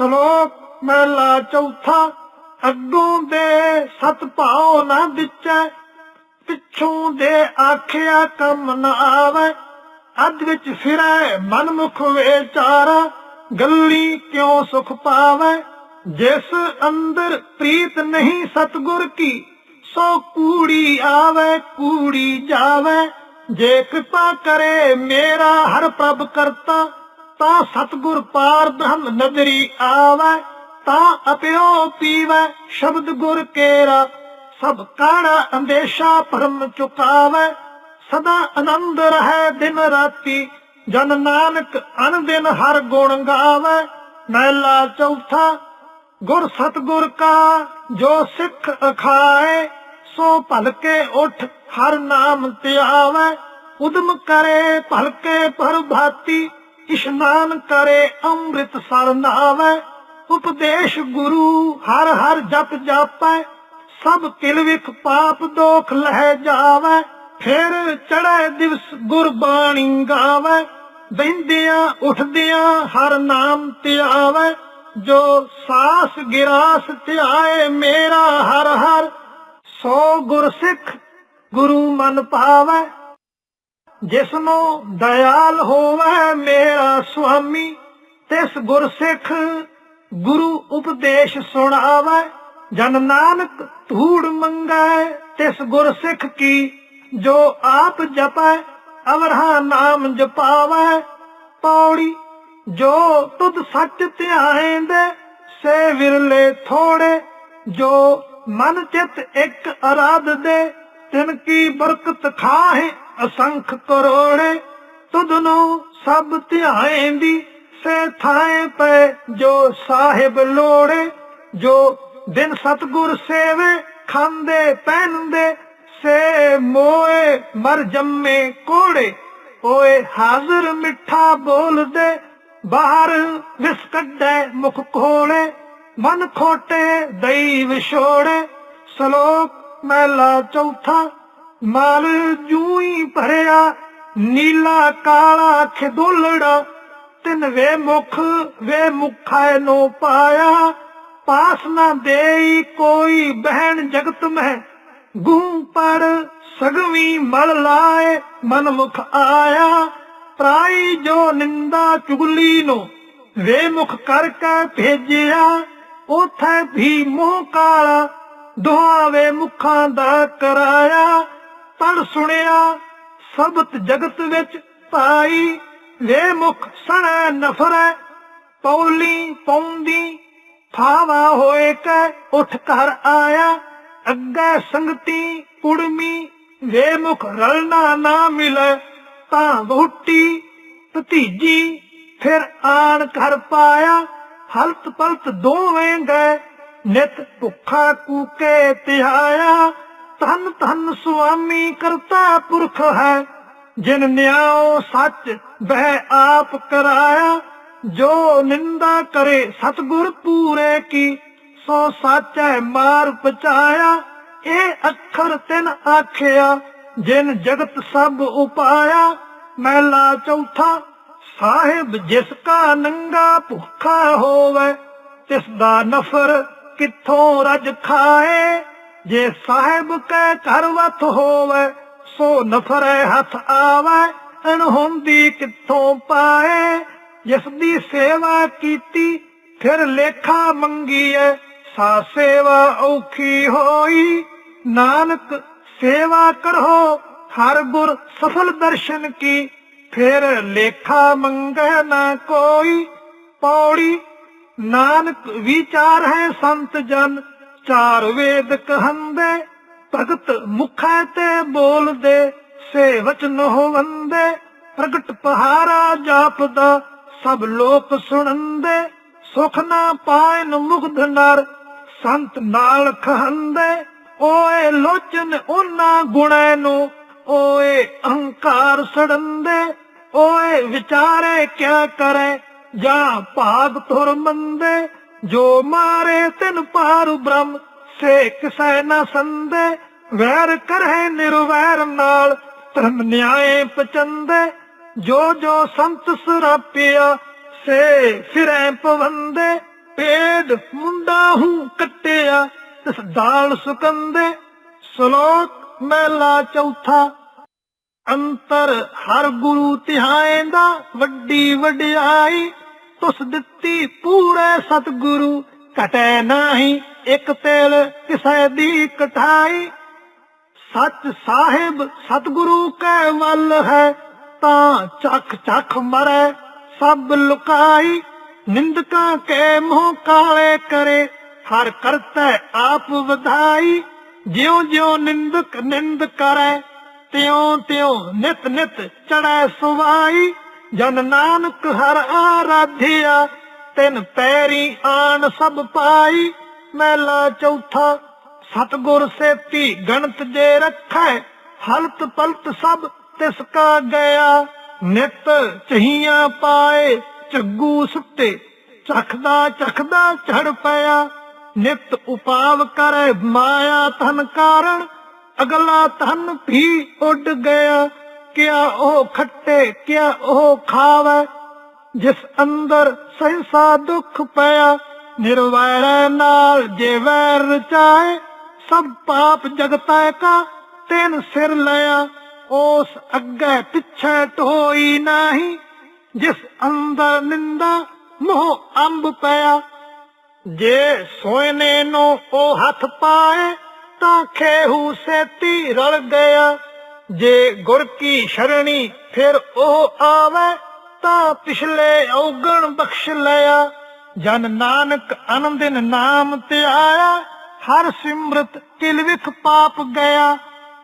ਸ਼ਲੋਕ ਮਹਿਲਾ ਚੌਥਾ, ਅੱਗੋਂ ਦੇ ਸਤ ਭਾਉ ਨਾ ਵਿਚੈ ਪਿੱਛੋਂ ਦੇ ਆਖਿਆ ਕੰਮ ਨਾ ਆਵੇ, ਅੱਧ ਵਿੱਚ ਫਿਰੈ ਮਨ ਮੁਖ ਵਿਚਾਰਾ, ਗੱਲੀ ਕਿਉ ਸੁਖ ਪਾਵੇ? ਜਿਸ ਅੰਦਰ ਪ੍ਰੀਤ ਨਹੀਂ ਸਤਗੁਰ ਕੀ, ਸੋ ਕੂੜੀ ਆਵੇ, ਕੂੜੀ ਜਾਵੇ, ਜੇ ਕਿਰਪਾ ਕਰੇ ਮੇਰਾ ਹਰ ਪ੍ਰਭ ਕਰਤਾ ਤਾਂ ਸਤਗੁਰ ਪਾਰ ਬ੍ਰਹਮ ਨਦਰੀ ਆਵੇ, ਤਾਂ ਅਪਿਓ ਪੀਵੇ ਸ਼ਬਦ ਗੁਰ ਕੇਰਾ। ਸਭ ਕਾੜਾ ਅੰਦੇਸ਼ਾ ਪਰਮ ਚੁਕਾਵੇ, ਸਦਾ ਆਨੰਦ ਰਹੇ ਦਿਨ ਰਾਤੀ। ਜਨ ਨਾਨਕ ਅਨ ਦਿਨ ਹਰ ਗੁਣ ਗਾਵੇ ਮਹਿਲਾ ਚੌਥਾ, ਗੁਰ ਸਤਗੁਰ ਕਾ ਜੋ ਸਿੱਖ ਅਖਾਏ, ਸੋ ਭਲਕੇ ਉਠ ਹਰ ਨਾਮ ਧਿਆਵੇ। ਉਦਮ ਕਰੇ ਭਲਕੇ ਪ੍ਰਭਾਤੀ ਇਸ਼ਨਾਨ ਕਰੇ ਅੰਮ੍ਰਿਤ ਸਰ ਨਾਵੇ ਉਪਦੇਸ਼ ਗੁਰੂ ਹਰ ਹਰ ਜਪ ਜਾਪੈ, ਸਭ ਕਿਲ ਵਿਖ ਪਾਪ ਦੋਖ ਲਹਿ ਜਾਵੇ, ਫਿਰ ਚੜ੍ਹੇ ਦਿਵਸ ਗੁਰਬਾਣੀ ਗਾਵੇ ਬਹਿੰਦਿਆਂ ਉਠਦਿਆਂ ਹਰ ਨਾਮ ਧਿਆਵੇ, ਜੋ ਸਾਸ ਗਿਰਾਸ ਧਿਆਏ ਮੇਰਾ ਹਰ ਹਰ, ਸੋ ਗੁਰ ਸਿੱਖ ਗੁਰੂ ਮਨ ਪਾਵੇ। ਜਿਸ ਨੂੰ ਦਇਆਲ ਹੋਵੇ ਮੇਰਾ ਸੁਆਮੀ, ਤਿਸ ਗੁਰਸਿੱਖ ਗੁਰੂ ਉਪਦੇਸ਼ ਸੁਣ ਸੁਣਾਵੇ ਜਨ ਨਾਨਕ ਧੂੜ ਮੰਗੈ, ਤਿਸ ਗੁਰ ਕੀ ਜੋ ਆਪ ਜਪੈ, ਅਵਰਹਾ ਨਾਮ ਜਪਾਵੇ। ਪੌੜੀ ਜੋ ਤੁਧ ਸੱਚ ਧਿਆਏਂਦੇ, ਸੇ ਵਿਰਲੇ ਥੋੜੇ, ਜੋ ਮਨ ਚਿਤ ਇੱਕ ਅਰਾਧ ਦੇ ਤਿਨ ਕੀ ਬਰਕਤ ਖਾਹੇ ਅਸੰਖ ਕਰੋੜੇ ਤੁਧ ਸਭ ਧਿਆਏਂਦੀ ਸੇ ਥਾਏ ਪਏ ਜੋ ਸਾਹਿਬ ਲੋੜੇ, ਜੋ ਦਿਨ ਸਤਗੁਰ ਸੇਵੇ, ਖਾਂਦੇ ਪਹਿਨਦੇ ਸੇ ਮੋਏ, ਮਰ ਜੰਮੇ ਕੋੜੇ। ਓਏ ਹਾਜ਼ਰ ਮਿੱਠਾ ਬੋਲਦੇ, ਬਾਹਰ ਵਿਸ ਕੱਢੇ ਮੁਖ ਖੋਲੇ ਮਨ ਖੋਟੇ ਦਈ ਵਿਛੋੜੇ ਸ਼ਲੋਕ ਮਹਿਲਾ ਚੌਥਾ ਮਨ ਜੂਈ ਭਰਿਆ, ਨੀਲਾ ਕਾਲਾ ਖਿਦੋਲੜਾ। ਤਿਨ ਵੇ ਮੁਖ, ਵੇ ਮੁਖਾਇ ਨੋ ਪਾਇਆ। ਪਾਸ ਨਾ ਦੇਈ ਕੋਈ ਬਹਿਣ ਜਗਤ ਮਹਿ। ਗੂੰ ਪਰ ਸਗਵੀ ਮਲ ਲਾਏ ਮਨ ਮੁਖ ਆਇਆ। ਪ੍ਰਾਈ ਜੋ ਨਿੰਦਾ ਚੁਗਲੀ ਨੂੰ ਵੇ ਮੁਖ ਕਰਕੇ ਭੇਜਿਆ। ਉਥੇ ਵੀ ਮੋਹ ਕਾਲਾ, ਦੋਹਾਂ ਵੇ ਮੁਖਾਂ ਦਾ ਕਰਾਇਆ। ਪੜ ਸੁਣਿਆ, ਸਬਤ ਜਗਤ ਵਿੱਚ ਪਾਈ ਵੇ ਮੁਖ ਸਣਾ ਨਫਰੈ, ਪੌਲੀ ਪੌਂਦੀ ਥਾਵਾ ਹੋਏ ਕੈ, ਉਠ ਕਰ ਆਇਆ, ਅੱਗੇ ਸੰਗਤੀ ਕੁੜਮੀ, ਵੇ ਮੁਖ ਰਲਣਾ ਨਾ ਮਿਲੇ, ਤਾਂ ਵਹੁਟੀ ਭਤੀਜੀ, ਫਿਰ ਆਣ ਕਰ ਪਾਇਆ, ਹਲਤ ਪਲਤ ਦੋਵੇਂ ਗਏ, ਨਿਤ ਭੁੱਖਾ ਕੂਕੇ ਧਿਆਇਆ ਧੰਨ ਧੰਨ ਸੁਆਮੀ ਕਰਤਾ ਪੁਰਖ ਹੈ, ਜਿਨ ਨਿਆਉ ਸੱਚ ਬਹਿ ਆਪ ਕਰਾਇਆ, ਜੋ ਨਿੰਦਾ ਕਰੇ ਸਤਗੁਰ ਪੂਰੇ ਕੀ, ਸੋ ਸਾਚੈ ਮਾਰ ਪਚਾਇਆ, ਇਹ ਅੱਖਰ ਤਿਨ ਆਖਿਆ, ਜਿਨ ਜਗਤ ਸਭ ਉਪਾਇਆ। ਮਹਿਲਾ ਚੌਥਾ, ਸਾਹਿਬ ਜਿਸ ਕਾ ਨੰਗਾ ਭੁੱਖਾ ਹੋਵੇ, ਤਿਸ ਦਾ ਨਫਰ ਕਿੱਥੋਂ ਰਜ ਖਾਏ? ਜੇ ਸਾਹਿਬ ਕੈ ਘਰ ਵਤ ਹੋਵੇ, ਸੋ ਨਫਰੇ ਹੱਥ ਆਵੇ ਅਣਹੋਂਦੀ ਕਿੱਥੋਂ ਪਾਏ? ਜਿਸ ਦੀ ਸੇਵਾ ਕੀਤੀ, ਫਿਰ ਲੇਖਾ ਮੰਗੀਏ ਸਾ ਸੇਵਾ ਔਖੀ ਹੋਈ। ਨਾਨਕ ਸੇਵਾ ਕਰੋ, ਹਰ ਗੁਰ ਸਫਲ ਦਰਸ਼ਨ ਕੀ, ਫਿਰ ਲੇਖਾ ਮੰਗੈ ਨਾ ਕੋਈ। ਪੌੜੀ, ਨਾਨਕ ਵਿਚਾਰ ਹੈ ਸੰਤ ਜਨ ਚਾਰ ਵੇਦ ਕਹੰਦੇ ਭਗਤ ਮੁਖੈ ਤੇ ਬੋਲਦੇ, ਸੇ ਵਚਨ ਹੋਵੰਦੇ, ਪ੍ਰਗਟ ਪਹਾਰਾ ਜਾਪਦਾ, ਸਭ ਲੋਕ ਸੁਣੰਦੇ, ਸੁਖ ਨਾ ਪਾਇਨ ਮੁਗਧ ਨਰ, ਸੰਤ ਨਾਲ ਖਹੰਦੇ, ਓਏ ਲੋਚਨ ਉਹਨਾਂ ਗੁਣੈ ਨੂੰ, ਓਏ ਅਹੰਕਾਰ ਸੜੰਦੇ, ਓਏ ਵਿਚਾਰੇ ਕਿਆ ਕਰੇ, ਜਾਂ ਭਾਗ ਤੁਰ ਮੰਦੇ ਜੋ ਮਾਰੇ ਤਿਨ ਪਾਰ ਬ੍ਰਹਮ ਸੇ ਕਿਸੈ ਨਾ ਸੰਦੇ, ਵੈਰ ਕਰਹਿ ਨਿਰਵੈਰ ਨਾਲ, ਧਰਮ ਨਿਆਏ ਪਚੰਦੇ, ਜੋ ਜੋ ਸੰਤ ਸਰਾਪਿਆ, ਸੇ ਫਿਰੈ ਪਵੰਦੇ ਪੇੜ ਮੁੰਡਾ ਹੂੰ ਕੱਟਿਆ, ਤਿਸ ਦਾਲ ਸੁਕੰਦੇ, ਸ਼ਲੋਕ ਮਹਿਲਾ ਚੌਥਾ। ਅੰਤਰ ਹਰ ਗੁਰੂ ਤਿਹਾਏ ਦਾ ਵੱਡੀ ਵਡਿਆਈ ਤੁਸ ਦਿੱਤੀ ਪੂਰੇ ਸਤਿਗੁਰੂ, ਘਟੈ ਨਾਹੀ, ਇੱਕ ਤੇਲ ਕਿਸੈ ਦੀ ਕਠਾਈ ਸੱਚ ਸਾਹਿਬ ਸਤਿਗੁਰੂ ਕੈ ਵੱਲ ਹੈ, ਤਾਂ ਚੱਖ ਚੱਖ ਮਰੈ ਸਭ ਲੁਕਾਈ। ਨਿੰਦਕਾਂ ਕੇ ਮੂੰਹ ਕਾਲੇ ਕਰੇ, ਹਰ ਕਰਤੈ ਆਪ ਵਧਾਈ। ਜਿਉ ਜਿਉ ਨਿੰਦਕ ਨਿੰਦ ਕਰੈ ਤਿਉ ਤਿਉ ਨਿਤ ਨਿਤ ਚੜੈ ਸੁਵਾਈ। ਜਨ ਨਾਨਕ ਹਰ ਆਰਾਧਿਆ, ਤਿਨ ਪੈਰੀ ਆਣ ਸਭ ਪਾਈ। ਮਹਿਲਾ ਚੌਥਾ, ਸਤਗੁਰ ਸੇਤੀ, ਗਣਤ ਜੇ ਰੱਖੈ, ਹਲਤ ਪਲਤ ਸਭ ਤਿਸ ਕਾ ਗਿਆ ਨਿਤ ਚਹੀਆਂ ਪਾਏ ਚੱਗੂ ਸੁੱਤੇ ਚਖਦਾ ਚਖਦਾ ਚੜ ਪਿਆ। ਨਿਤ ਉਪਾਵ ਕਰੇ ਮਾਇਆ ਧਨ ਕਾਰਣ, ਅਗਲਾ ਧਨ ਵੀ ਉੱਡ ਗਿਆ। ਕਿਆ ਉਹ ਖੱਟੇ, ਕਿਆ ਉਹ ਖਾਵੇ? ਜਿਸ ਅੰਦਰ ਸਹਿਸਾ ਦੁੱਖ ਪਿਆ, ਨਿਰਵੈਰ ਨਾਲ ਜੇ ਵੈਰ ਰਚਾਏ, ਸਭ ਪਾਪ ਜਗਤੈ ਕਾ, ਤੈਨ ਸਿਰ ਲਿਆ। ਉਸ ਅੱਗੇ ਪਿੱਛੇ ਢੋਈ ਨਹੀਂ, ਜਿਸ ਅੰਦਰ ਨਿੰਦਾ ਮੋਹ ਅੰਬ ਪਿਆ। ਜੇ ਸੋਇਨੇ ਨੂੰ ਉਹ ਹੱਥ ਪਾਏ, ਤਾਂ ਖੇਹੂ ਸੇਤੀ ਰਲ ਗਿਆ। ਜੇ ਗੁਰ ਕੀ ਸ਼ਰਣੀ ਫਿਰ ਉਹ ਆਵੇ, ਤਾਂ ਪਿਛਲੇ ਔਗਣ ਬਖਸ਼ ਲਿਆ। ਜਨ ਨਾਨਕ ਆਨੰਦਿਨ ਨਾਮ ਤੇ ਆਇਆ ਹਰ ਸਿਮਰਤ ਕਿਲ ਪਾਪ ਗਿਆ।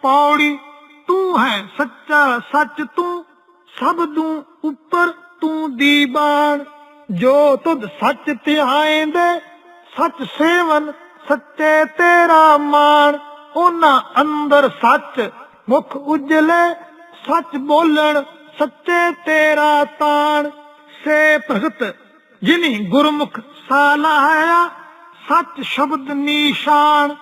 ਪੌੜੀ, ਤੂੰ ਹੈ ਸੱਚਾ ਸੱਚ ਤੂੰ, ਸਭ ਨੂੰ ਉੱਪਰ ਤੂੰ ਦੀਵਾਨ ਜੋ ਤੁਧ ਸੱਚ ਧਿਆਏਂਦੇ, ਸੱਚ ਸੇਵਨ ਸੱਚੇ ਤੇਰਾ ਮਾਣ। ਉਹਨਾਂ ਅੰਦਰ ਸੱਚ ਮੁਖ ਉਜਲੇ ਸੱਚ ਬੋਲਣ, ਸੱਚੇ ਤੇਰਾ ਤਾਣ। ਸੇ ਭਗਤ ਜਿਨੀ ਗੁਰਮੁਖ ਸਾਲਾਇਆ ਸੱਚ ਸ਼ਬਦ ਨੀਸ਼ਾਨ।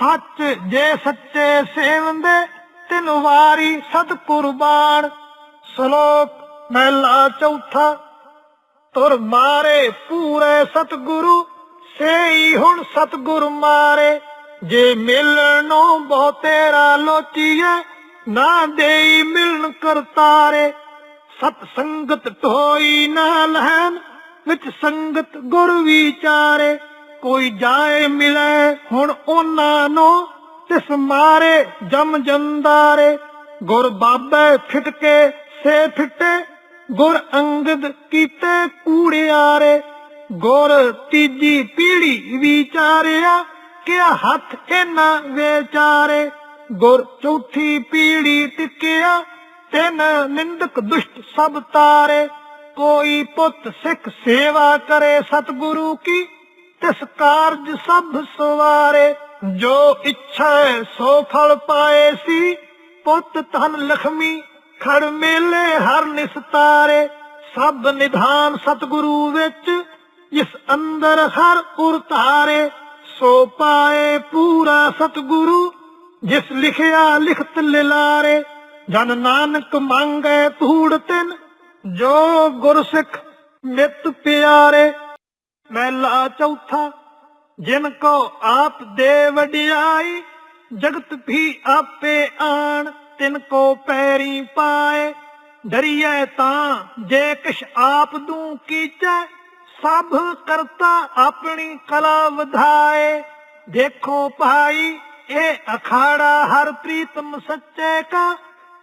ਸੱਚ ਜੇ ਸੱਚੇ ਸੇਵੰਦੇ, ਤਿਨ ਵਾਰੀ ਸਤ ਕੁਰਬਾਨ। ਸ਼ਲੋਕ ਮਹਿਲਾ ਚੌਥਾ, ਤੁਰ ਮਾਰੇ ਪੂਰੇ ਸਤਗੁਰੂ, ਸੇਈ ਹੁਣ ਸਤਗੁਰ ਮਾਰੇ। ਜੇ ਮਿਲਣੋਂ ਬਹੁ ਤੇਰਾ ਲੋਚੀਏ, ਨਾ ਦੇਈ ਮਿਲਣ ਕਰਤਾਰੇ। ਸਤ ਸੰਗਤ ਢੋਈ ਨਾ ਲਹਨ ਵਿੱਚ ਸੰਗਤ ਗੁਰ ਵਿਚਾਰੇ। ਕੋਈ ਜਾਏ ਮਿਲੇ ਹੁਣ ਉਹਨਾਂ ਨੂੰ, ਤਿਸ ਮਾਰੇ ਜਮ ਜੰਦਾਰੇ। ਗੁਰ ਬਾਬੇ ਫਿਟਕੇ, ਸੇ ਫਿੱਟੇ, ਗੁਰ ਅੰਗਦ ਕੀਤੇ ਕੂੜਿਆਰੇ। ਗੁਰ ਤੀਜੀ ਪੀੜੀ ਵਿਚਾਰਿਆ ਕਿਆ ਹੱਥ ਇਹਨਾਂ ਵਿਚਾਰੇ। ਗੁਰ ਚੌਥੀ ਪੀੜੀ ਟਿਕਿਆ ਤਿੰਨ ਨਿੰਦਕ ਦੁਸ਼ਟ ਸਭ ਤਾਰੇ। ਕੋਈ ਪੁੱਤ ਸਿੱਖ ਸੇਵਾ ਕਰੇ ਸਤਿਗੁਰੂ ਕੀ, ਤਿਸ ਕਾਰਜ ਸਭ ਸਵਾਰੇ। ਜੋ ਇੱਛਾ ਸੋ ਫਲ ਪਾਏ ਸੀ, ਪੁੱਤ ਧਨ ਲਖਮੀ ਖੜ ਮੇਲੇ ਹਰ ਨਿਸਤਾਰੇ ਸਭ ਨਿਧਾਨ ਸਤਿਗੁਰੂ ਵਿੱਚ, ਜਿਸ ਅੰਦਰ ਹਰ ਉਰ ਧਾਰੇ। ਸੋ ਪਾਏ ਪੂਰਾ ਸਤਿਗੁਰੂ, ਜਿਸ ਲਿਖਿਆ ਲਿਖਤ ਲਿਲਾਰੇ। ਜਨ ਨਾਨਕ ਮੰਗੇ ਧੂੜ ਤਿਨ, ਜੋ ਗੁਰਸਿੱਖ ਨਿਤ ਪਿਆਰੇ। ਮਹਿਲਾ ਚੌਥਾ, ਜਿਨ ਕੋ ਆਪ ਦੇ ਵਡਿਆਈ, ਜਗਤ ਵੀ ਆਪੇ ਆਣ, ਤਿਨ ਕੋ ਪੈਰੀ ਪਾਏ। ਡਰੀਏ ਤਾਂ ਜੇ ਕਿਛ ਆਪ ਦੂ ਕੀਚੈ ਸਭ ਕਰਤਾ ਆਪਣੀ ਕਲਾ ਵਧਾਏ। ਦੇਖੋ ਭਾਈ, ਇਹ ਅਖਾੜਾ ਹਰ ਪ੍ਰੀਤਮ ਸੱਚੇ ਕਾ।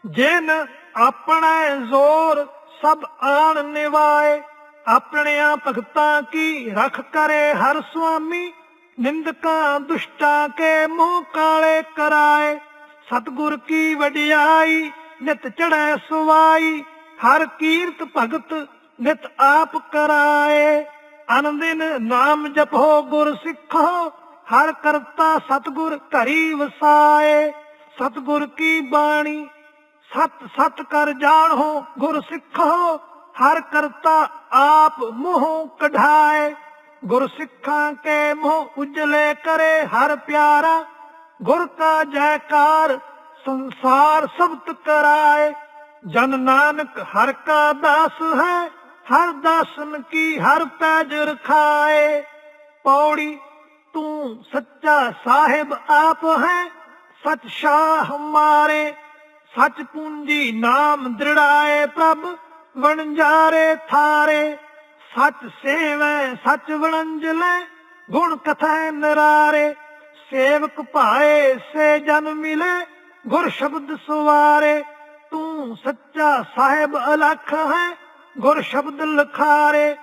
ਜਿਨ ਆਪਣਾ ਜ਼ੋਰ ਸਭ ਆਣ ਨਿਵਾਏ। ਆਪਣਿਆਂ ਭਗਤਾਂ ਕੀ ਰਖ ਕਰੇ ਹਰ ਸੁਆਮੀ। ਨਿੰਦਕਾਂ ਦੁਸ਼ਟਾਂ ਕੇ ਮੂੰਹ ਕਾਲੇ ਕਰਾਏ। ਸਤਗੁਰ ਕੀ ਵਡਿਆਈ, ਨਿਤ ਚੜੈ ਸੁਵਾਈ। ਹਰ ਕੀਰਤ ਭਗਤ ਨਿਤ ਆਪ ਕਰਾਏ, ਅਨੰਦਿਨ ਨਾਮ ਜਪੋ ਗੁਰ ਸਿੱਖੋ, ਹਰ ਕਰਤਾ ਸਤਗੁਰ ਘਰੀ ਵਸਾਏ। ਸਤਗੁਰ ਕੀ ਬਾਣੀ? ਸਤ ਸਤ ਕਰ ਜਾਣੋ ਗੁਰ ਸਿੱਖੋ, ਹਰ ਕਰਤਾ ਆਪ ਮੂੰਹ ਕਢਾਏ। ਗੁਰ ਸਿੱਖਾਂ ਕੇ ਮੂੰਹ ਉਜਲੇ ਕਰੇ ਹਰ ਪਿਆਰਾ, ਗੁਰ ਕਾ ਜੈਕਾਰ ਸੰਸਾਰ ਸਬਤ ਕਰਾਏ। ਜਨ ਨਾਨਕ ਹਰ ਕਾ ਦਾਸ ਹੈ ਹਰ ਦਾਸਨ ਕੀ ਹਰ ਪੈਜ ਰਖਾਏ, ਪੌੜੀ ਤੂੰ ਸੱਚਾ ਸਾਹਿਬ ਆਪ ਹੈ, ਸਚ ਸ਼ਾਹ ਹਮਾਰੇ ਸਚ ਪੂੰਜੀ ਨਾਮ ਦ੍ਰਿੜਾਏ ਪ੍ਰਭ, ਵਣਜਾਰੇ ਥਾਰੇ, ਸਚ ਸੇਵੈ, ਸਚ ਵਣੰਜ ਗੁਣ ਕਥੈ ਨਰਾਰੇ, ਸੇਵਕ ਭਾਏ ਸੇ ਜਨ ਮਿਲੇ, ਗੁਰ ਸ਼ਬਦ ਸੁਵਾਰੇ, ਤੂੰ ਸੱਚਾ ਸਾਹਿਬ ਅਲਖ ਹੈ ਗੁਰ ਸ਼ਬਦ ਲਖਾਰੇ